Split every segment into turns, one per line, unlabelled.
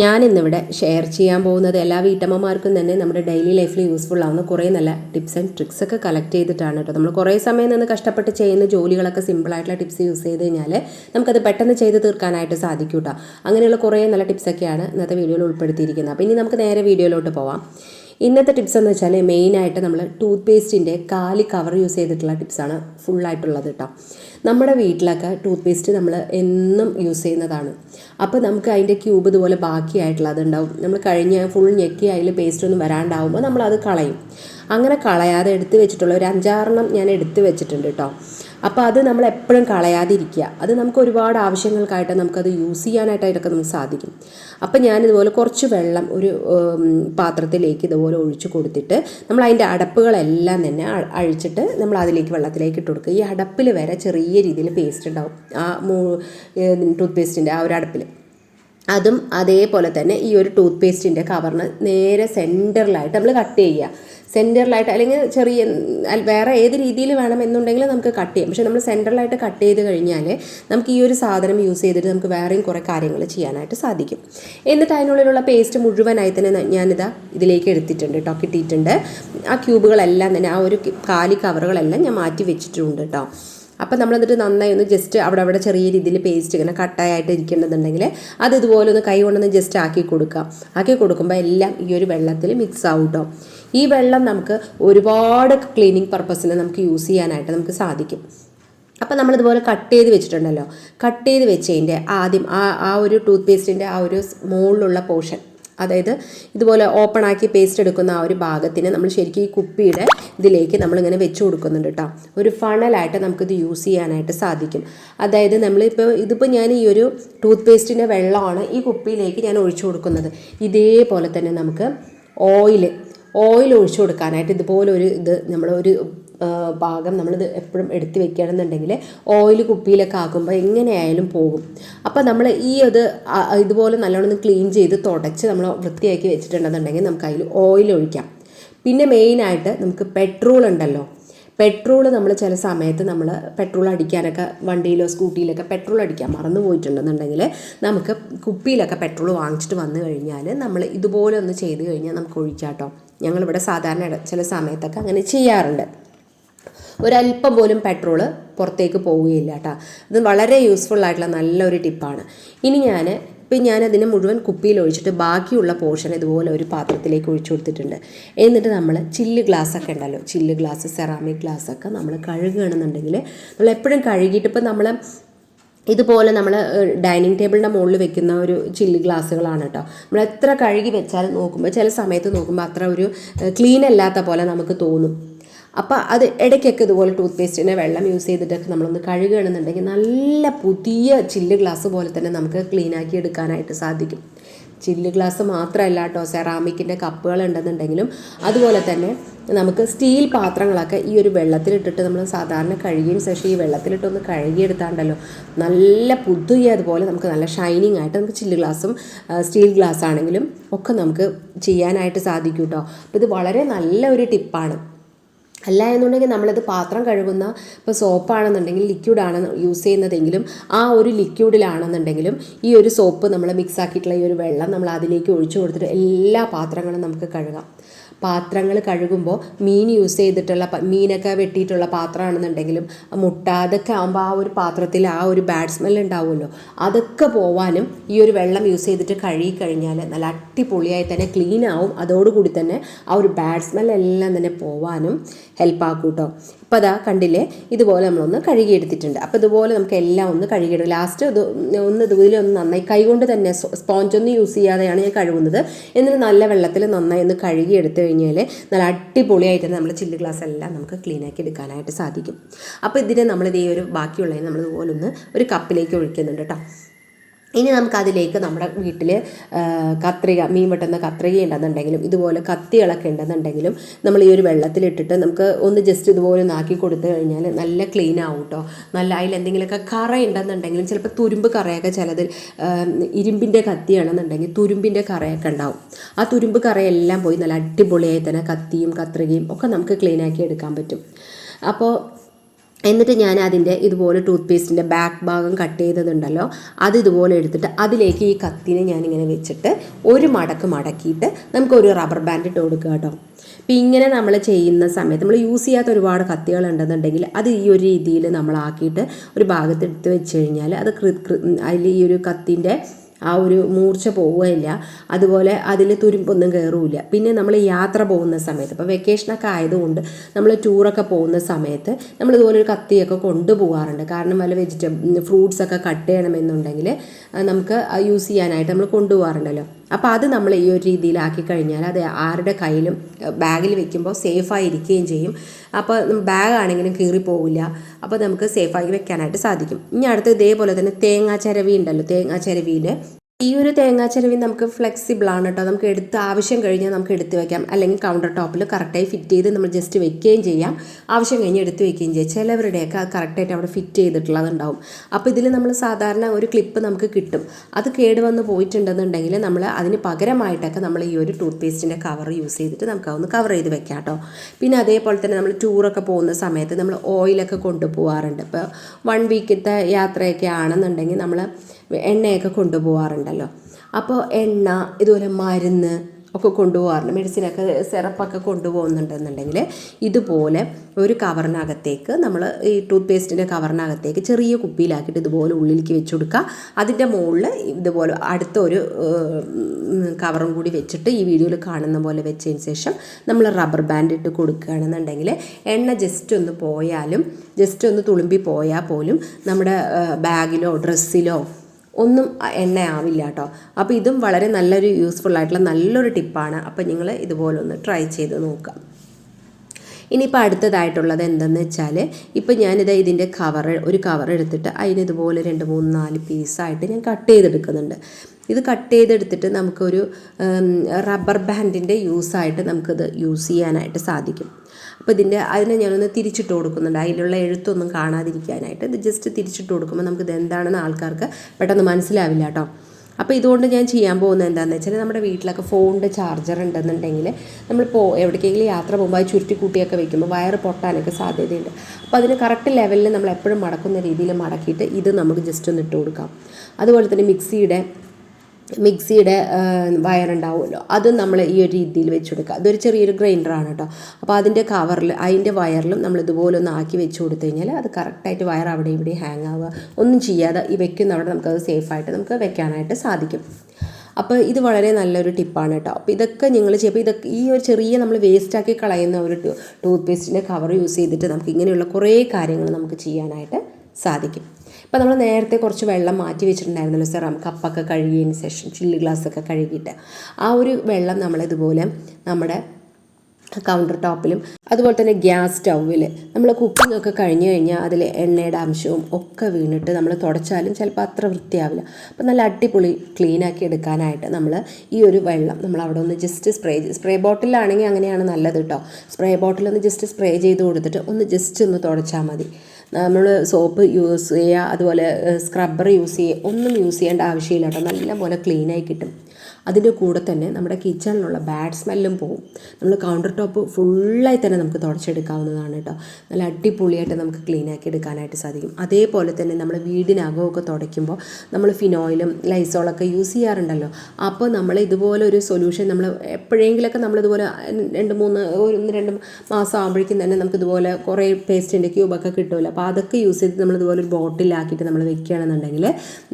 ഞാനിന്നിവിടെ ഷെയർ ചെയ്യാൻ പോകുന്നത് എല്ലാ വീട്ടമ്മമാർക്കും തന്നെ നമ്മുടെ ഡെയിലി ലൈഫിൽ യൂസ്ഫുൾ ആവുന്ന കുറേ നല്ല ടിപ്സ് ആൻഡ് ട്രിക്സ് ഒക്കെ കളക്ട് ചെയ്തിട്ടാണ് കേട്ടോ. നമ്മൾ കുറേ സമയം നിന്ന് കഷ്ടപ്പെട്ട് ചെയ്യുന്ന ജോലികളൊക്കെ സിമ്പിളായിട്ടുള്ള ടിപ്സ് യൂസ് ചെയ്ത് കഴിഞ്ഞാൽ നമുക്കത് പെട്ടെന്ന് ചെയ്ത് തീർക്കാനായിട്ട് സാധിക്കും കേട്ടോ. അങ്ങനെയുള്ള കുറേ നല്ല ടിപ്സൊക്കെയാണ് ഇന്നത്തെ വീഡിയോയിൽ ഉൾപ്പെടുത്തിയിരിക്കുന്നത്. അപ്പോൾ ഇനി നമുക്ക് നേരെ വീഡിയോയിലോട്ട് പോവാം. ഇന്നത്തെ ടിപ്സ് എന്ന് വെച്ചാൽ മെയിനായിട്ട് നമ്മൾ ടൂത്ത് പേസ്റ്റിന്റെ കാലി കവർ യൂസ് ചെയ്തിട്ടുള്ള ടിപ്സാണ് ഫുള്ളായിട്ടുള്ളത് കേട്ടോ നമ്മുടെ വീട്ടിലൊക്കെ ടൂത്ത് പേസ്റ്റ് നമ്മൾ എന്നും യൂസ് ചെയ്യുന്നതാണ്. അപ്പോൾ നമുക്ക് അതിന്റെ ക്യൂബ് ഇതുപോലെ ബാക്കിയായിട്ടുള്ളത് ഉണ്ടാവും നമ്മൾ കഴിഞ്ഞ് ഫുൾ ഞെക്കി അതിൽ പേസ്റ്റ് ഒന്നും വരാണ്ടാവുമ്പോൾ നമ്മൾ അത് കളയും. അങ്ങനെ കളയാതെ എടുത്തു വെച്ചിട്ടുള്ള ഒരു അഞ്ചാറെണ്ണം ഞാൻ എടുത്തു വെച്ചിട്ടുണ്ട് കേട്ടോ അപ്പോൾ അത് നമ്മൾ എപ്പോഴും കളയാതിരിക്കുക. അത് നമുക്ക് ഒരുപാട് ആവശ്യങ്ങൾക്കായിട്ട് നമുക്കത് യൂസ് ചെയ്യാനായിട്ടൊക്കെ നമുക്ക് സാധിക്കും. അപ്പോൾ ഞാനിതുപോലെ കുറച്ച് വെള്ളം ഒരു പാത്രത്തിലേക്ക് ഇതുപോലെ ഒഴിച്ചു കൊടുത്തിട്ട് നമ്മൾ അതിന്റെ അടപ്പുകളെല്ലാം തന്നെ അഴിച്ചിട്ട് നമ്മൾ അതിലേക്ക് വെള്ളത്തിലേക്ക് ഇട്ട് കൊടുക്കുക. ഈ അടപ്പിൽ വരെ ചെറിയ രീതിയിൽ പേസ്റ്റ് ഉണ്ടാവും. ആ മൂ ടൂത്ത് പേസ്റ്റിന്റെ ആ ഒരു അടപ്പിൽ. അതും അതേപോലെ തന്നെ ഈ ഒരു ടൂത്ത് പേസ്റ്റിന്റെ കവറിന് നേരെ സെന്ററിലായിട്ട് നമ്മൾ കട്ട് ചെയ്യുക. സെന്ററിലായിട്ട് അല്ലെങ്കിൽ ചെറിയ വേറെ ഏത് രീതിയിൽ വേണം എന്നുണ്ടെങ്കിൽ നമുക്ക് കട്ട് ചെയ്യാം. പക്ഷേ നമ്മൾ സെന്ററിലായിട്ട് കട്ട് ചെയ്ത് കഴിഞ്ഞാൽ നമുക്ക് ഈ ഒരു സാധനം യൂസ് ചെയ്തിട്ട് നമുക്ക് വേറെയും കുറേ കാര്യങ്ങൾ ചെയ്യാനായിട്ട് സാധിക്കും. എന്നിട്ട് അതിനുള്ളിലുള്ള പേസ്റ്റ് മുഴുവനായി തന്നെ ഞാനിതാ ഇതിലേക്ക് എടുത്തിട്ടുണ്ട് കേട്ടോ കിട്ടിയിട്ടുണ്ട്. ആ ക്യൂബുകളെല്ലാം തന്നെ ആ ഒരു കാലി കവറുകളെല്ലാം ഞാൻ മാറ്റി വെച്ചിട്ടുണ്ട് കേട്ടോ അപ്പം നമ്മൾ എന്നിട്ട് നന്നായി ഒന്ന് ജസ്റ്റ് അവിടെ അവിടെ ചെറിയ രീതിയിൽ പേസ്റ്റ് ഇങ്ങനെ കട്ടായിട്ട് ഇരിക്കേണ്ടതുണ്ടെങ്കിൽ അത് ഇതുപോലെ ഒന്ന് കൈ കൊണ്ടൊന്ന് ജസ്റ്റ് ആക്കി കൊടുക്കുക. ആക്കി കൊടുക്കുമ്പോൾ എല്ലാം ഈ ഒരു വെള്ളത്തിൽ മിക്സ് ആവും കേട്ടോ ഈ വെള്ളം നമുക്ക് ഒരുപാട് ക്ലീനിങ് പർപ്പസിന് നമുക്ക് യൂസ് ചെയ്യാനായിട്ട് നമുക്ക് സാധിക്കും. അപ്പം നമ്മളിതുപോലെ കട്ട് ചെയ്ത് വെച്ചിട്ടുണ്ടല്ലോ. കട്ട് ചെയ്ത് വെച്ചതിന്റെ ആദ്യം ആ ആ ഒരു ടൂത്ത് പേസ്റ്റിന്റെ ആ ഒരു മുകളിലുള്ള പോർഷൻ അതായത് ഇതുപോലെ ഓപ്പൺ ആക്കി പേസ്റ്റ് എടുക്കുന്ന ആ ഒരു ഭാഗത്തിന് നമ്മൾ ശരിക്കും ഈ കുപ്പിയുടെ ഇതിലേക്ക് നമ്മളിങ്ങനെ വെച്ച് കൊടുക്കുന്നുണ്ട് കേട്ടോ ഒരു ഫണലായിട്ട് നമുക്കിത് യൂസ് ചെയ്യാനായിട്ട് സാധിക്കും. അതായത് നമ്മളിപ്പോൾ ഇതിപ്പോൾ ഞാൻ ഈ ഒരു ടൂത്ത് പേസ്റ്റിന്റെ വെള്ളമാണ് ഈ കുപ്പിയിലേക്ക് ഞാൻ ഒഴിച്ചു കൊടുക്കുന്നത്. ഇതേപോലെ തന്നെ നമുക്ക് ഓയിൽ ഓയിൽ ഒഴിച്ചു കൊടുക്കാനായിട്ട് ഇതുപോലെ ഒരു ഇത് നമ്മൾ ഒരു ഭാഗം നമ്മളിത് എപ്പോഴും എടുത്തു വെക്കുകയാണെന്നുണ്ടെങ്കിൽ ഓയിൽ കുപ്പിയിലൊക്കെ ആക്കുമ്പോൾ എങ്ങനെയായാലും പോകും. അപ്പോൾ നമ്മൾ ഈ അത് ഇതുപോലെ നല്ലോണം ക്ലീൻ ചെയ്ത് തുടച്ച് നമ്മൾ വൃത്തിയാക്കി വെച്ചിട്ടുണ്ടെന്നുണ്ടെങ്കിൽ നമുക്ക് അതിൽ ഓയിൽ ഒഴിക്കാം. പിന്നെ മെയിനായിട്ട് നമുക്ക് പെട്രോൾ ഉണ്ടല്ലോ. പെട്രോൾ നമ്മൾ ചില സമയത്ത് നമ്മൾ പെട്രോൾ അടിക്കാനൊക്കെ വണ്ടിയിലോ സ്കൂട്ടിയിലൊക്കെ പെട്രോൾ അടിക്കാൻ മറന്നു പോയിട്ടുണ്ടെന്നുണ്ടെങ്കിൽ നമുക്ക് കുപ്പിയിലൊക്കെ പെട്രോൾ വാങ്ങിച്ചിട്ട് വന്നു കഴിഞ്ഞാൽ നമ്മൾ ഇതുപോലെ ഒന്ന് ചെയ്ത് കഴിഞ്ഞാൽ നമുക്ക് ഒഴിക്കാം കേട്ടോ. ഞങ്ങളിവിടെ സാധാരണ ചില സമയത്തൊക്കെ അങ്ങനെ ചെയ്യാറുണ്ട്. ഒരല്പം പോലും പെട്രോൾ പുറത്തേക്ക് പോവുകയില്ല കേട്ടോ ഇത് വളരെ യൂസ്ഫുൾ ആയിട്ടുള്ള നല്ലൊരു ടിപ്പാണ് ഇനി ഞാൻ ഇപ്പം ഞാൻ അതിനെ മുഴുവൻ കുപ്പിയിൽ ഒഴിച്ചിട്ട് ബാക്കിയുള്ള പോർഷൻ ഇതുപോലെ ഒരു പാത്രത്തിലേക്ക് ഒഴിച്ചു കൊടുത്തിട്ടുണ്ട്. എന്നിട്ട് നമ്മൾ ചില്ല് ഗ്ലാസ് ഒക്കെ ഉണ്ടല്ലോ ചില്ല് ഗ്ലാസ് സെറാമിക് ഗ്ലാസ് ഒക്കെ നമ്മൾ കഴുകുകയാണെന്നുണ്ടെങ്കിൽ നമ്മൾ എപ്പോഴും കഴുകിയിട്ട് ഇപ്പം നമ്മൾ ഇതുപോലെ നമ്മൾ ഡൈനിങ് ടേബിളിന്റെ മുകളിൽ വെക്കുന്ന ഒരു ചില്ല് ഗ്ലാസ്സുകളാണ് കേട്ടോ നമ്മൾ എത്ര കഴുകി വെച്ചാലും നോക്കുമ്പോൾ ചില സമയത്ത് നോക്കുമ്പോൾ അത്ര ഒരു ക്ലീൻ അല്ലാത്ത പോലെ നമുക്ക് തോന്നും. അപ്പോൾ അത് ഇടയ്ക്കൊക്കെ ഇതുപോലെ ടൂത്ത് പേസ്റ്റിന്റെ വെള്ളം യൂസ് ചെയ്തിട്ടൊക്കെ നമ്മളൊന്ന് കഴുകുകയാണെന്നുണ്ടെങ്കിൽ നല്ല പുതിയ ചില്ല് ഗ്ലാസ് പോലെ തന്നെ നമുക്ക് ക്ലീൻ ആക്കി എടുക്കാനായിട്ട് സാധിക്കും. ചില്ല് ഗ്ലാസ് മാത്രമല്ല കേട്ടോ സെറാമിക്കിന്റെ കപ്പുകൾ ഉണ്ടെന്നുണ്ടെങ്കിലും അതുപോലെ തന്നെ നമുക്ക് സ്റ്റീൽ പാത്രങ്ങളൊക്കെ ഈ ഒരു വെള്ളത്തിലിട്ടിട്ട് നമ്മൾ സാധാരണ കഴുകിയതിന് ശേഷം ഈ വെള്ളത്തിലിട്ടൊന്ന് കഴുകിയെടുത്താണ്ടല്ലോ നല്ല പുതിയ അതുപോലെ നമുക്ക് നല്ല ഷൈനിങ് ആയിട്ട് നമുക്ക് ചില്ല് ഗ്ലാസും സ്റ്റീൽ ഗ്ലാസ് ആണെങ്കിലും ഒക്കെ നമുക്ക് ചെയ്യാനായിട്ട് സാധിക്കും കേട്ടോ അപ്പോൾ ഇത് വളരെ നല്ല ഒരു ടിപ്പാണ് അല്ല എന്നുണ്ടെങ്കിൽ നമ്മളത് പാത്രം കഴുകുന്ന ഇപ്പോൾ സോപ്പാണെന്നുണ്ടെങ്കിൽ ലിക്വിഡാണ് യൂസ് ചെയ്യുന്നതെങ്കിലും ആ ഒരു ലിക്വിഡിലാണെന്നുണ്ടെങ്കിലും ഈ ഒരു സോപ്പ് നമ്മൾ മിക്സ് ആക്കിയിട്ടുള്ള ഈ ഒരു വെള്ളം നമ്മൾ അതിലേക്ക് ഒഴിച്ചു കൊടുത്തിട്ട് എല്ലാ പാത്രങ്ങളും നമുക്ക് കഴുകാം. പാത്രങ്ങൾ കഴുകുമ്പോൾ മീൻ യൂസ് ചെയ്തിട്ടുള്ള മീനൊക്കെ വെട്ടിയിട്ടുള്ള പാത്രമാണെന്നുണ്ടെങ്കിലും മുട്ട അതൊക്കെ ആകുമ്പോൾ ആ ഒരു പാത്രത്തിൽ ആ ഒരു ബാഡ് സ്മെൽ ഉണ്ടാവുമല്ലോ. അതൊക്കെ പോവാനും ഈ ഒരു വെള്ളം യൂസ് ചെയ്തിട്ട് കഴുകി കഴിഞ്ഞാൽ നല്ല അട്ടിപൊളിയായി തന്നെ ക്ലീൻ ആവും. അതോടുകൂടി തന്നെ ആ ഒരു ബാഡ് സ്മെൽ എല്ലാം തന്നെ പോവാനും ഹെൽപ്പ് ആക്കും കേട്ടോ അപ്പോൾ അതാ കണ്ടില്ലേ? ഇതുപോലെ നമ്മളൊന്ന് കഴുകിയെടുത്തിട്ടുണ്ട്. അപ്പോൾ ഇതുപോലെ നമുക്ക് എല്ലാം ഒന്ന് കഴുകിയെടുക്കും. ലാസ്റ്റ് ഇത് ഒന്ന് ഇതുപോലെ ഒന്ന് നന്നായി കൈകൊണ്ട് തന്നെ സ്പോഞ്ച് ഒന്നും യൂസ് ചെയ്യാതെയാണ് ഞാൻ കഴുകുന്നത്. എന്നിട്ട് നല്ല വെള്ളത്തിൽ നന്നായി ഒന്ന് കഴുകി എടുത്തു കഴിഞ്ഞാൽ നല്ല അടിപൊളിയായിട്ട് നമ്മുടെ ചില്ല് ഗ്ലാസ് എല്ലാം നമുക്ക് ക്ലീൻ ആക്കി എടുക്കാനായിട്ട് സാധിക്കും. അപ്പോൾ ഇതിനെ നമ്മളിത് ഈ ഒരു ബാക്കിയുള്ളതിനെ നമ്മൾ ഇതുപോലെ ഒന്ന് ഒരു കപ്പിലേക്ക് ഒഴിക്കുന്നുണ്ട് കേട്ടോ. ഇനി നമുക്ക് അതിലേക്ക് നമ്മുടെ വീട്ടിൽ കത്രിക മീൻ വെട്ടുന്ന കത്രിക ഉണ്ടെന്നുണ്ടെങ്കിലും ഇതുപോലെ കത്തികളൊക്കെ ഉണ്ടെന്നുണ്ടെങ്കിലും നമ്മൾ ഈ ഒരു വെള്ളത്തിലിട്ടിട്ട് നമുക്ക് ഒന്ന് ജസ്റ്റ് ഇതുപോലെ നാക്കി കൊടുത്തു കഴിഞ്ഞാൽ നല്ല ക്ലീൻ ആവും കേട്ടോ നല്ല അതിൽ എന്തെങ്കിലുമൊക്കെ കറ ഉണ്ടെന്നുണ്ടെങ്കിലും ചിലപ്പോൾ തുരുമ്പ് കറയൊക്കെ ചിലതിൽ ഇരുമ്പിന്റെ കത്തിയാണെന്നുണ്ടെങ്കിൽ തുരുമ്പിന്റെ കറയൊക്കെ ഉണ്ടാവും. ആ തുരുമ്പ് കറയെല്ലാം പോയി നല്ല അടിപൊളിയായി തന്നെ കത്തിയും കത്രികയും ഒക്കെ നമുക്ക് ക്ലീനാക്കി എടുക്കാൻ പറ്റും. അപ്പോൾ എന്നിട്ട് ഞാൻ അതിന്റെ ഇതുപോലെ ടൂത്ത് പേസ്റ്റിന്റെ ബാക്ക് ഭാഗം കട്ട് ചെയ്തതുണ്ടല്ലോ അത് ഇതുപോലെ എടുത്തിട്ട് അതിലേക്ക് ഈ കത്തിനെ ഞാനിങ്ങനെ വെച്ചിട്ട് ഒരു മടക്ക് മടക്കിയിട്ട് നമുക്കൊരു റബ്ബർ ബാൻഡ് ഇട്ട് കൊടുക്കുക കേട്ടോ. അപ്പോൾ ഇങ്ങനെ നമ്മൾ ചെയ്യുന്ന സമയത്ത് നമ്മൾ യൂസ് ചെയ്യാത്ത ഒരുപാട് കത്തികൾ ഉണ്ടെന്നുണ്ടെങ്കിൽ അത് ഈ ഒരു രീതിയിൽ നമ്മളാക്കിയിട്ട് ഒരു ഭാഗത്ത് എടുത്ത് വെച്ച് കഴിഞ്ഞാൽ അത് അതിൽ ഈ ഒരു കത്തിന്റെ ആ ഒരു മൂർച്ച പോവുകയില്ല. അതുപോലെ അതിൽ തുരുമ്പൊന്നും കയറില്ല. പിന്നെ നമ്മൾ യാത്ര പോകുന്ന സമയത്ത് ഇപ്പോൾ വെക്കേഷനൊക്കെ ആയതുകൊണ്ട് നമ്മൾ ടൂറൊക്കെ പോകുന്ന സമയത്ത് നമ്മൾ ഇതുപോലെ ഒരു കത്തിയൊക്കെ കൊണ്ടുപോകാറുണ്ട്. കാരണം വല്ല വെജിറ്റബിൾ ഫ്രൂട്ട്സ് ഒക്കെ കട്ട് ചെയ്യണമെന്നുണ്ടെങ്കിൽ നമുക്ക് യൂസ് ചെയ്യാനായിട്ട് നമ്മൾ കൊണ്ടുപോകാറുണ്ടല്ലോ. അപ്പോൾ അത് നമ്മൾ ഈ ഒരു രീതിയിലാക്കി കഴിഞ്ഞാൽ അത് ആരുടെ കയ്യിലും ബാഗിൽ വെക്കുമ്പോൾ സേഫായി ഇരിക്കുകയും ചെയ്യും. അപ്പോൾ ബാഗ് ആണെങ്കിലും കീറിപ്പോവില്ല അപ്പോൾ നമുക്ക് സേഫായി വെക്കാനായിട്ട് സാധിക്കും. ഇനി അടുത്ത് ഇതേപോലെ തന്നെ തേങ്ങാ ചരവി ഉണ്ടല്ലോ തേങ്ങാ ചിരവിയിൽ ഈ ഒരു തേങ്ങാ ചിരവി നമുക്ക് ഫ്ലെക്സിബിൾ ആണ് കേട്ടോ നമുക്ക് എടുത്ത് ആവശ്യം കഴിഞ്ഞാൽ നമുക്ക് എടുത്ത് വെക്കാം. അല്ലെങ്കിൽ കൗണ്ടർ ടോപ്പിൽ കറക്റ്റായി ഫിറ്റ് ചെയ്ത് നമ്മൾ ജസ്റ്റ് വെക്കുകയും ചെയ്യാം. ആവശ്യം കഴിഞ്ഞ് എടുത്ത് വെക്കുകയും ചെയ്യാം. ചിലവരുടെയൊക്കെ കറക്റ്റായിട്ട് അവിടെ ഫിറ്റ് ചെയ്തിട്ടുള്ളതുണ്ടാവും. അപ്പോൾ ഇതിൽ നമ്മൾ സാധാരണ ഒരു ക്ലിപ്പ് നമുക്ക് കിട്ടും. അത് കേടുവന്ന് പോയിട്ടുണ്ടെന്നുണ്ടെങ്കിൽ നമ്മൾ അതിന് പകരമായിട്ടൊക്കെ നമ്മൾ ഈ ഒരു ടൂത്ത് പേസ്റ്റിന്റെ കവർ യൂസ് ചെയ്തിട്ട് നമുക്ക് അതൊന്ന് കവർ ചെയ്ത് വെക്കാം കേട്ടോ പിന്നെ അതേപോലെ തന്നെ നമ്മൾ ടൂറൊക്കെ പോകുന്ന സമയത്ത് നമ്മൾ ഓയിലൊക്കെ കൊണ്ടുപോകാറുണ്ട് ഇപ്പോൾ വൺ വീക്കത്തെ യാത്രയൊക്കെ ആണെന്നുണ്ടെങ്കിൽ നമ്മൾ എണ്ണയൊക്കെ കൊണ്ടുപോകാറുണ്ടല്ലോ അപ്പോൾ എണ്ണ ഇതുപോലെ മരുന്ന് ഒക്കെ കൊണ്ടുപോകാറുണ്ട് മെഡിസിനൊക്കെ സിറപ്പൊക്കെ കൊണ്ടുപോകുന്നുണ്ടെന്നുണ്ടെങ്കിൽ ഇതുപോലെ ഒരു കവറിനകത്തേക്ക് നമ്മൾ ഈ ടൂത്ത് പേസ്റ്റിന്റെ കവറിനകത്തേക്ക് ചെറിയ കുപ്പിയിലാക്കിയിട്ട് ഇതുപോലെ ഉള്ളിലേക്ക് വെച്ച് കൊടുക്കുക അതിന്റെ മുകളിൽ ഇതുപോലെ അടുത്ത ഒരു കവറും കൂടി വെച്ചിട്ട് ഈ വീഡിയോയിൽ കാണുന്ന പോലെ വെച്ചതിന് ശേഷം നമ്മൾ റബ്ബർ ബാൻഡ് ഇട്ട് കൊടുക്കുകയാണെന്നുണ്ടെങ്കിൽ എണ്ണ ജസ്റ്റ് ഒന്ന് പോയാലും ജസ്റ്റ് ഒന്ന് തുളുമ്പി പോയാൽ പോലും നമ്മുടെ ബാഗിലോ ഡ്രസ്സിലോ ഒന്നും എണ്ണയാവില്ല കേട്ടോ. അപ്പോൾ ഇതും വളരെ നല്ലൊരു യൂസ്ഫുൾ ആയിട്ടുള്ള നല്ലൊരു ടിപ്പാണ് അപ്പോൾ നിങ്ങൾ ഇതുപോലെ ഒന്ന് ട്രൈ ചെയ്ത് നോക്കുക ഇനിയിപ്പോൾ അടുത്തതായിട്ടുള്ളത് എന്തെന്ന് വെച്ചാൽ ഇപ്പോൾ ഞാനിത് ഇതിന്റെ കവർ ഒരു കവർ എടുത്തിട്ട് അതിന് ഇതുപോലെ രണ്ട് മൂന്ന് നാല് പീസായിട്ട് ഞാൻ കട്ട് ചെയ്തെടുക്കുന്നുണ്ട്. ഇത് കട്ട് ചെയ്തെടുത്തിട്ട് നമുക്കൊരു റബ്ബർ ബാൻഡിന്റെ യൂസായിട്ട് നമുക്കിത് യൂസ് ചെയ്യാനായിട്ട് സാധിക്കും. അപ്പോൾ ഇതിന്റെ അതിനെ ഞാനൊന്ന് തിരിച്ചിട്ട് കൊടുക്കുന്നുണ്ട്. അതിലുള്ള എഴുത്തൊന്നും കാണാതിരിക്കാനായിട്ട് ഇത് ജസ്റ്റ് തിരിച്ചിട്ട് കൊടുക്കുമ്പോൾ നമുക്കിത് എന്താണെന്ന് ആൾക്കാർക്ക് പെട്ടെന്ന് മനസ്സിലാവില്ല കേട്ടോ അപ്പോൾ ഇതുകൊണ്ട് ഞാൻ ചെയ്യാൻ പോകുന്നത് എന്താണെന്ന് വെച്ചാൽ നമ്മുടെ വീട്ടിലൊക്കെ ഫോണിന്റെ ചാർജർ ഉണ്ടെന്നുണ്ടെങ്കിൽ നമ്മൾ പോ എവിടേക്കെങ്കിലും യാത്ര പോകുമ്പോൾ അത് ചുരുട്ടി കൂട്ടിയൊക്കെ വെക്കുമ്പോൾ വയർ പൊട്ടാനൊക്കെ സാധ്യതയുണ്ട്. അപ്പോൾ അതിന് കറക്റ്റ് ലെവലിൽ നമ്മൾ എപ്പോഴും മടക്കുന്ന രീതിയിൽ മടക്കിയിട്ട് ഇത് നമുക്ക് ജസ്റ്റ് ഒന്ന് ഇട്ട് കൊടുക്കാം. അതുപോലെ തന്നെ മിക്സിയുടെ മിക്സിയുടെ വയറുണ്ടാവുമല്ലോ. അത് നമ്മൾ ഈ ഒരു രീതിയിൽ വെച്ച് കൊടുക്കുക അതൊരു ചെറിയൊരു ഗ്രൈൻഡറാണ് കേട്ടോ. അപ്പോൾ അതിന്റെ കവറിൽ അതിന്റെ വയറിലും നമ്മൾ ഇതുപോലെ ഒന്ന് ആക്കി വെച്ച് കൊടുത്തു കഴിഞ്ഞാൽ അത് കറക്റ്റായിട്ട് വയർ അവിടെ ഇവിടെ ഹാങ് ആവുക. ഒന്നും ചെയ്യാതെ ഈ വെക്കുന്ന അവിടെ നമുക്കത് സേഫായിട്ട് നമുക്ക് വെക്കാനായിട്ട് സാധിക്കും. അപ്പോൾ ഇത് വളരെ നല്ലൊരു ടിപ്പാണ് കേട്ടോ. അപ്പോൾ ഇതൊക്കെ നിങ്ങൾ ചെയ്യുമ്പോൾ ഇതൊക്കെ ഈ ഒരു ചെറിയ നമ്മൾ വേസ്റ്റാക്കി കളയുന്ന ഒരു ടൂത്ത് പേസ്റ്റിന്റെ കവർ യൂസ് ചെയ്തിട്ട് നമുക്ക് ഇങ്ങനെയുള്ള കുറേ കാര്യങ്ങൾ നമുക്ക് ചെയ്യാനായിട്ട് സാധിക്കും. ഇപ്പോൾ നമ്മൾ നേരത്തെ കുറച്ച് വെള്ളം മാറ്റി വെച്ചിട്ടുണ്ടായിരുന്നല്ലോ സിറം കപ്പൊക്കെ കഴുകിയതിന് ശേഷം ചില്ലി ഗ്ലാസ്സൊക്കെ കഴുകിയിട്ട്. ആ ഒരു വെള്ളം നമ്മളിതുപോലെ നമ്മുടെ കൗണ്ടർ ടോപ്പിലും അതുപോലെ തന്നെ ഗ്യാസ് സ്റ്റൗവിൽ നമ്മൾ കുക്കിംഗ് ഒക്കെ കഴിഞ്ഞു കഴിഞ്ഞാൽ അതിൽ എണ്ണയുടെ അംശവും ഒക്കെ വീണിട്ട് നമ്മൾ തുടച്ചാലും ചിലപ്പോൾ അത്ര വൃത്തിയാവില്ല. അപ്പോൾ നല്ല അടിപൊളി ക്ലീനാക്കി എടുക്കാനായിട്ട് നമ്മൾ ഈ ഒരു വെള്ളം നമ്മൾ അവിടെ ഒന്ന് ജസ്റ്റ് സ്പ്രേ സ്പ്രേ ബോട്ടിലാണെങ്കിൽ അങ്ങനെയാണ് നല്ലത് കേട്ടോ സ്പ്രേ ബോട്ടിൽ ഒന്ന് ജസ്റ്റ് സ്പ്രേ ചെയ്ത് കൊടുത്തിട്ട് ഒന്ന് ജസ്റ്റ് ഒന്ന് തുടച്ചാൽ മതി. നമ്മൾ സോപ്പ് യൂസ് ചെയ്യുക അതുപോലെ സ്ക്രബ്ബർ യൂസ് ചെയ്യുക ഒന്നും യൂസ് ചെയ്യേണ്ട ആവശ്യമില്ല കേട്ടോ നല്ലപോലെ ക്ലീനായി കിട്ടും. അതിന്റെ കൂടെ തന്നെ നമ്മുടെ കിച്ചണിലുള്ള ബാഡ് സ്മെല്ലും പോവും. നമ്മൾ കൗണ്ടർ ടോപ്പ് ഫുള്ളായി തന്നെ നമുക്ക് തുടച്ചെടുക്കാവുന്നതാണ് കേട്ടോ. നല്ല അടിപൊളിയായിട്ട് നമുക്ക് ക്ലീൻ ആക്കി എടുക്കാനായിട്ട് സാധിക്കും. അതേപോലെ തന്നെ നമ്മൾ വീടിനകമൊക്കെ തുടയ്ക്കുമ്പോൾ നമ്മൾ ഫിനോയിലും ലൈസോളൊക്കെ യൂസ് ചെയ്യാറുണ്ടല്ലോ. അപ്പോൾ നമ്മൾ ഇതുപോലെ ഒരു സൊല്യൂഷൻ നമ്മൾ എപ്പോഴെങ്കിലൊക്കെ നമ്മളിതുപോലെ രണ്ട് മൂന്ന് ഒരു രണ്ട് മാസം ആകുമ്പോഴേക്കും തന്നെ നമുക്ക് ഇതുപോലെ കുറേ പേസ്റ്റിന്റെ ക്യൂബൊക്കെ കിട്ടുമല്ലോ. അപ്പോൾ അതൊക്കെ യൂസ് ചെയ്ത് നമ്മൾ ഇതുപോലെ ഒരു ബോട്ടിലാക്കിയിട്ട് നമ്മൾ വെക്കുകയാണെന്നുണ്ടെങ്കിൽ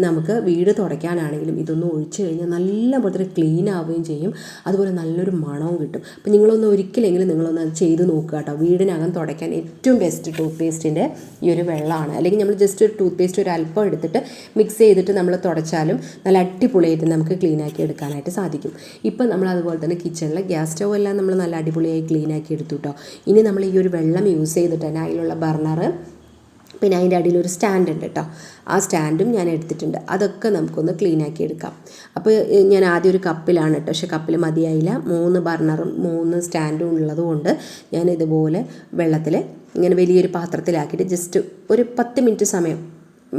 നമുക്ക് വീട് തുടയ്ക്കാനാണെങ്കിലും ഇതൊന്നും ഒഴിച്ചു കഴിഞ്ഞാൽ നല്ല പോലെ ക്ലീൻ ആവുകയും ചെയ്യും. അതുപോലെ നല്ലൊരു മണവും കിട്ടും. അപ്പോൾ നിങ്ങളൊന്ന് ഒരിക്കലെങ്കിലും നിങ്ങളൊന്ന് അത് ചെയ്ത് നോക്കുക കേട്ടോ. വീടിനകം തുടയ്ക്കാൻ ഏറ്റവും ബെസ്റ്റ് ടൂത്ത് പേസ്റ്റിന്റെ ഈ ഒരു വെള്ളമാണ്. അല്ലെങ്കിൽ നമ്മൾ ജസ്റ്റ് ഒരു ടൂത്ത് പേസ്റ്റ് ഒരു അല്പം എടുത്തിട്ട് മിക്സ് ചെയ്തിട്ട് നമ്മൾ തുടച്ചാലും നല്ല അടിപൊളിയായിട്ട് നമുക്ക് ക്ലീൻ ആക്കി എടുക്കാനായിട്ട് സാധിക്കും. ഇപ്പം നമ്മൾ അതുപോലെ തന്നെ കിച്ചണിലെ ഗ്യാസ് സ്റ്റവ് എല്ലാം നമ്മൾ നല്ല അടിപൊളിയായി ക്ലീൻ ആക്കി എടുത്തു കേട്ടോ. ഇനി നമ്മൾ ഈ ഒരു വെള്ളം യൂസ് ചെയ്തിട്ട് തന്നെ അതിലുള്ള ബർണർ പിന്നെ അതിന്റെ അടിയിൽ ഒരു സ്റ്റാൻഡ് ഉണ്ട് കേട്ടോ ആ സ്റ്റാൻഡും ഞാൻ എടുത്തിട്ടുണ്ട്. അതൊക്കെ നമുക്കൊന്ന് ക്ലീൻ ആക്കി എടുക്കാം. അപ്പോൾ ഞാൻ ആദ്യം ഒരു കപ്പിലാണ് കേട്ടോ പക്ഷെ കപ്പിൽ മതിയായില്ല. മൂന്ന് ബർണറും മൂന്ന് സ്റ്റാൻഡും ഉള്ളതുകൊണ്ട് ഞാൻ ഇതുപോലെ വെള്ളത്തിൽ ഇങ്ങനെ വലിയൊരു പാത്രത്തിലാക്കിയിട്ട് ജസ്റ്റ് ഒരു പത്ത് മിനിറ്റ് സമയം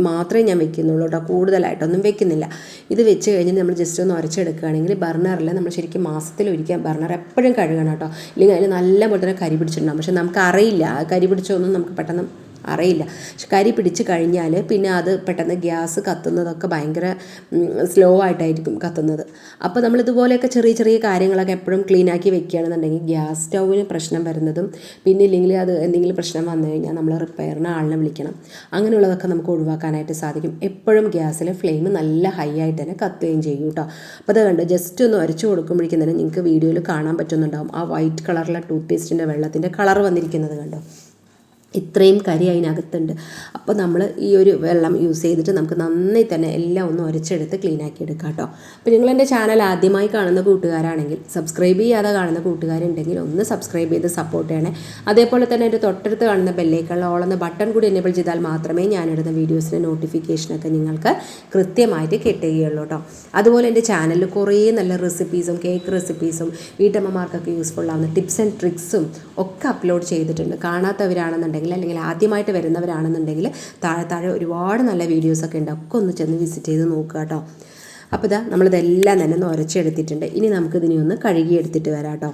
മാത്രമേ ഞാൻ വെക്കുന്നുള്ളൂ കേട്ടോ കൂടുതലായിട്ടൊന്നും വെക്കുന്നില്ല. ഇത് വെച്ച് കഴിഞ്ഞ് നമ്മൾ ജസ്റ്റ് ഒന്ന് ഉരച്ചെടുക്കുകയാണെങ്കിൽ ബർണറിൽ നമ്മൾ ശരിക്കും മാസത്തിൽ ഒരിക്കൽ ബർണർ എപ്പോഴും കഴുകണം കേട്ടോ ഇല്ലെങ്കിൽ അതിന് നല്ല പോലെ തന്നെ കരി പിടിച്ചിട്ടുണ്ടാകും പക്ഷെ നമുക്കറിയില്ല കരി പിടിച്ചൊന്നും നമുക്ക് പെട്ടെന്ന് അറിയില്ല. പക്ഷെ കരി പിടിച്ച് കഴിഞ്ഞാൽ പിന്നെ അത് പെട്ടെന്ന് ഗ്യാസ് കത്തുന്നതൊക്കെ ഭയങ്കര സ്ലോ ആയിട്ടായിരിക്കും കത്തുന്നത്. അപ്പോൾ നമ്മൾ ഇതുപോലെയൊക്കെ ചെറിയ ചെറിയ കാര്യങ്ങളൊക്കെ എപ്പോഴും ക്ലീൻ ആക്കി വെക്കുകയാണെന്നുണ്ടെങ്കിൽ ഗ്യാസ് സ്റ്റൗവിന് പ്രശ്നം വരുന്നതും പിന്നെ ഇല്ലെങ്കിൽ അത് എന്തെങ്കിലും പ്രശ്നം വന്നു കഴിഞ്ഞാൽ നമ്മൾ റിപ്പയറിന് ആളിനെ വിളിക്കണം. അങ്ങനെയുള്ളതൊക്കെ നമുക്ക് ഒഴിവാക്കാനായിട്ട് സാധിക്കും. എപ്പോഴും ഗ്യാസിലെ ഫ്ലെയിം നല്ല ഹൈ ആയിട്ട് തന്നെ കത്തുകയും ചെയ്യും കേട്ടോ അപ്പോൾ അത് കണ്ട് ജസ്റ്റ് ഒന്ന് ഉരച്ച് കൊടുക്കുമ്പോഴേക്കും തന്നെ നിങ്ങൾക്ക് വീഡിയോയിൽ കാണാൻ പറ്റുന്നുണ്ടാവും. ആ വൈറ്റ് കളറിലെ ടൂത്ത് പേസ്റ്റിന്റെ വെള്ളത്തിന്റെ കളർ വന്നിരിക്കുന്നത് കണ്ടോ? ഇത്രയും കരി അതിനകത്തുണ്ട്. അപ്പോൾ നമ്മൾ ഈ ഒരു വെള്ളം യൂസ് ചെയ്തിട്ട് നമുക്ക് നന്നായി തന്നെ എല്ലാം ഒന്ന് ഉരച്ചെടുത്ത് ക്ലീൻ ആക്കി എടുക്കാം കേട്ടോ. അപ്പോൾ നിങ്ങൾ എന്റെ ചാനൽ ആദ്യമായി കാണുന്ന കൂട്ടുകാരാണെങ്കിൽ സബ്സ്ക്രൈബ് ചെയ്യാതെ കാണുന്ന കൂട്ടുകാരുണ്ടെങ്കിൽ ഒന്ന് സബ്സ്ക്രൈബ് ചെയ്ത് സപ്പോർട്ട് ചെയ്യണേ. അതേപോലെ തന്നെ എന്റെ തൊട്ടടുത്ത് കാണുന്ന ബെല്ലേക്കുള്ള ഓളെന്ന ബട്ടൺ കൂടി എനേബിൾ ചെയ്താൽ മാത്രമേ ഞാനിടുന്ന വീഡിയോസിന്റെ നോട്ടിഫിക്കേഷനൊക്കെ നിങ്ങൾക്ക് കൃത്യമായിട്ട് കിട്ടുകയുള്ളൂ കേട്ടോ. അതുപോലെ എന്റെ ചാനലിൽ കുറേ നല്ല റെസിപ്പീസും കേക്ക് റെസിപ്പീസും വീട്ടമ്മമാർക്കൊക്കെ യൂസ്ഫുൾ ആവുന്ന ടിപ്സ് ആൻഡ് ട്രിക്സും ഒക്കെ അപ്ലോഡ് ചെയ്തിട്ടുണ്ട്. കാണാത്തവരാണെന്നുണ്ടെങ്കിൽ അല്ലെങ്കിൽ ആദ്യമായിട്ട് വരുന്നവരാണെന്നുണ്ടെങ്കിൽ താഴെ താഴെ ഒരുപാട് നല്ല വീഡിയോസൊക്കെ ഉണ്ട്. ഒക്കെ ഒന്ന് ചെന്ന് വിസിറ്റ് ചെയ്ത് നോക്കുക കേട്ടോ. അപ്പോൾ ഇതാ നമ്മളിതെല്ലാം തന്നെ ഒന്ന് ഉരച്ചെടുത്തിട്ടുണ്ട് ഇനി നമുക്കിതിനെ ഒന്ന് കഴുകിയെടുത്തിട്ട് വരാം കേട്ടോ.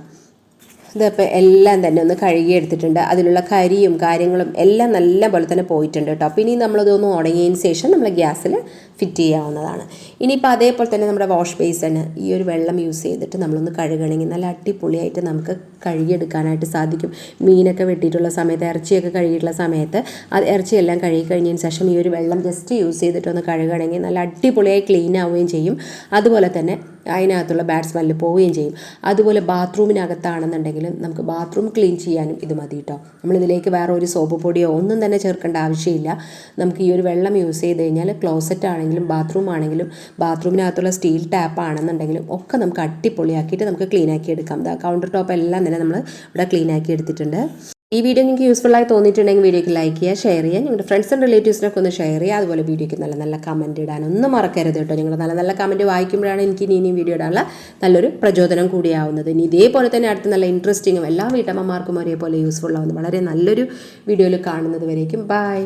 ഇതിപ്പോൾ എല്ലാം തന്നെ ഒന്ന് കഴുകിയെടുത്തിട്ടുണ്ട് അതിലുള്ള കരിയും കാര്യങ്ങളും എല്ലാം നല്ല പോലെ തന്നെ പോയിട്ടുണ്ട് കേട്ടോ. അപ്പോൾ ഇനി നമ്മളിതൊന്ന് ഉണങ്ങിയതിന് ശേഷം നമ്മൾ ഗ്യാസിൽ ഫിറ്റ് ചെയ്യാവുന്നതാണ്. ഇനിയിപ്പോൾ അതേപോലെ തന്നെ നമ്മുടെ വാഷ് ബേസിന് ഈ ഒരു വെള്ളം യൂസ് ചെയ്തിട്ട് നമ്മളൊന്ന് കഴുകണമെങ്കിൽ നല്ല അടിപൊളിയായിട്ട് നമുക്ക് കഴുകിയെടുക്കാനായിട്ട് സാധിക്കും. മീനൊക്കെ വെട്ടിയിട്ടുള്ള സമയത്ത് ഇറച്ചിയൊക്കെ കഴുകിയിട്ടുള്ള സമയത്ത് അത് ഇറച്ചിയെല്ലാം കഴുകി കഴിഞ്ഞതിന് ശേഷം ഈ ഒരു വെള്ളം ജസ്റ്റ് യൂസ് ചെയ്തിട്ടൊന്ന് കഴുകണമെങ്കിൽ നല്ല അടിപൊളിയായി ക്ലീൻ ആവുകയും ചെയ്യും. അതുപോലെ തന്നെ അതിനകത്തുള്ള സ്മെല്ല് പോവുകയും ചെയ്യും. അതുപോലെ ബാത്റൂമിനകത്താണെന്നുണ്ടെങ്കിലും നമുക്ക് ബാത്റൂം ക്ലീൻ ചെയ്യാനും ഇത് മതി കേട്ടോ നമ്മളിതിലേക്ക് വേറെ ഒരു സോപ്പ് പൊടിയോ ഒന്നും തന്നെ ചേർക്കേണ്ട ആവശ്യമില്ല. നമുക്ക് ഈ ഒരു വെള്ളം യൂസ് ചെയ്ത് കഴിഞ്ഞാൽ ക്ലോസറ്റ് ആണെങ്കിലും ബാത്റൂം ആണെങ്കിലും ബാത്റൂമിനകത്തുള്ള സ്റ്റീൽ ടാപ്പ് ആണെന്നുണ്ടെങ്കിലും ഒക്കെ നമുക്ക് അടിപൊളിയാക്കിയിട്ട് നമുക്ക് ക്ലീൻ ആക്കി എടുക്കാം. കൗണ്ടർ ടോപ്പ് എല്ലാം തന്നെ നമ്മൾ ഇവിടെ ക്ലീൻ ആക്കി എടുത്തിട്ടുണ്ട്. ഈ വീഡിയോ നിങ്ങൾക്ക് യൂസ്ഫുൾ ആയി തോന്നിയിട്ടുണ്ടെങ്കിൽ വീഡിയോക്ക് ലൈക്ക് ചെയ്യുക ഷെയർ ചെയ്യുക. നിങ്ങളുടെ ഫ്രണ്ട്സ് ആൻഡ് റിലേറ്റീവ്സിനൊക്കെ ഒന്ന് ഷെയർ ചെയ്യുക. അതുപോലെ വീഡിയോക്ക് നല്ല നല്ല കമന്റ് ഇടാൻ ഒന്നും മറക്കരുത് കേട്ടോ. നിങ്ങൾ നല്ല നല്ല കമന്റ് വായിക്കുമ്പോഴാണ് എനിക്ക് ഇനി ഇനിയും വീഡിയോ ഇടാനുള്ള നല്ലൊരു പ്രചോദനം കൂടിയാവുന്നത്. ഇനി ഇതേപോലെ തന്നെ അടുത്ത നല്ല ഇൻട്രസ്റ്റിങ്ങും എല്ലാ വീട്ടമ്മമാർക്കും ഒരേപോലെ യൂസ്ഫുൾ ആവുന്ന വളരെ നല്ലൊരു വീഡിയോയിൽ കാണുന്നത് വരേക്കും. ബൈ